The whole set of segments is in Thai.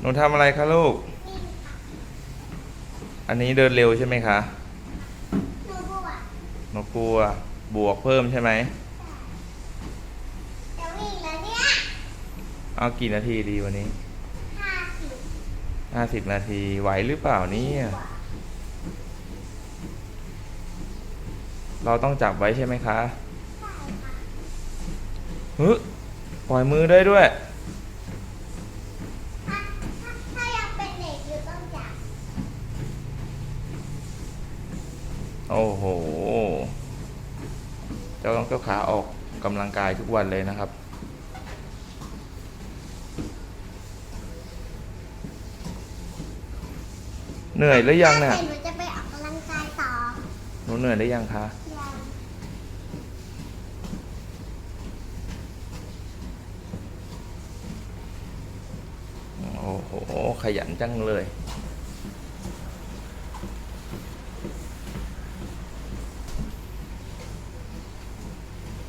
หนูทำอะไรคะลูก อันนี้เดินเร็วใช่ไหมคะหนูบวกหนูกลัว บวกเพิ่มใช่ไหมจะวิ่งแล้วเนี่ยเอากี่นาทีดีวันนี้ห้าสิบห้าสิบนาที ไหวหรือเปล่าเนี่ยเราต้องจับไว้ใช่ไหมคะใช่ค่ะฮึปล่อยมือได้ด้วย ถ้าถ้าถ้ายังเป็นเด็กอยู่ต้องจับ โอ้โห เจ้าต้องเจ้าขาออกกำลังกายทุกวันเลยนะครับ เหนื่อยหรือยังเนี่ยถ้าหนูจะไปออกกำลังกายต่อหนูเหนื่อยหรือยังคะ ยังโอ้โห ขยันจังเลย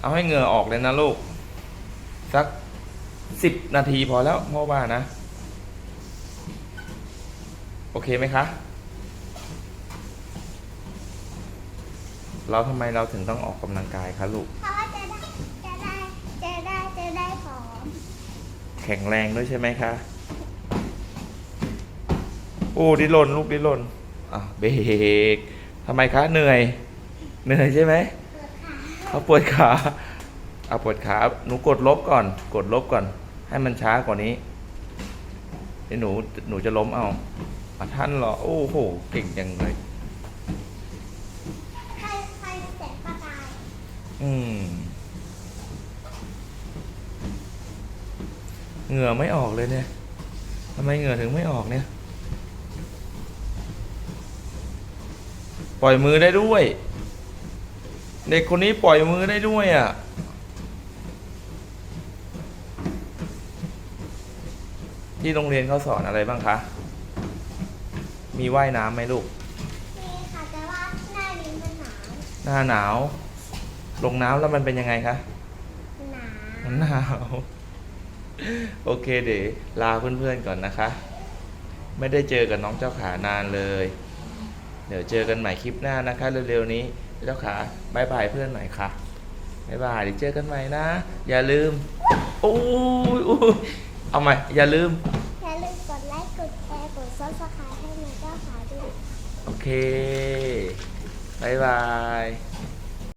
เอาให้เหงื่อออกเลยนะลูก สักสิบนาทีพอแล้วพ่อว่านะ โอเคไหมคะ เราทำไมเราถึงต้องออกกำลังกายคะลูก เพราะว่าจะได้จะได้จะได้จะได้ผอมแข็งแรงด้วยใช่ไหมคะ โอ้ดินรนลูกดินรนอะเบรกทำไมคะเหนื่อย เหนื่อยใช่ไหม เปิดขาเขาปวดขาเอาปวดขาหนูกดลบก่อน กดลบก่อน ให้มันช้ากว่านี้เดี๋ยวหนูหนูจะล้มเอาอะท่านเหรอ โอ้โห เก่งจังเลยใครใครเสร็จก็ตายอืมเหงื่อไม่ออกเลยเนี่ยทำไมเหงื่อถึงไม่ออกเนี่ย ปล่อยมือได้ด้วย เด็กคนนี้ปล่อยมือได้ด้วยอะ ที่โรงเรียนเขาสอนอะไรบ้างคะ มีว่ายน้ำไหมลูกนี่ค่ะแต่ว่าหน้าลิ้นมันหนาว หน้าหนาว ลงน้ำแล้วมันเป็นยังไงคะหนาวมันหนาว โอเคเดี๋ยวลาเพื่อนๆก่อนนะคะ ไม่ได้เจอกับน้องเจ้าขานานเลย เดี๋ยวเจอกันใหม่คลิปหน้านะคะเร็วๆนี้ เจ้าขาบายบายเพื่อนหน่อยค่ะบายบายเดี๋ยวเจอกันใหม่นะ อย่าลืมโอ้ยอุ๊ยเอาใหม่อย่าลืม อย่าลืมกดไลค์กดแชร์กดซับสไครต์ให้แม่เจ้าขาด้วย โอเคบายบาย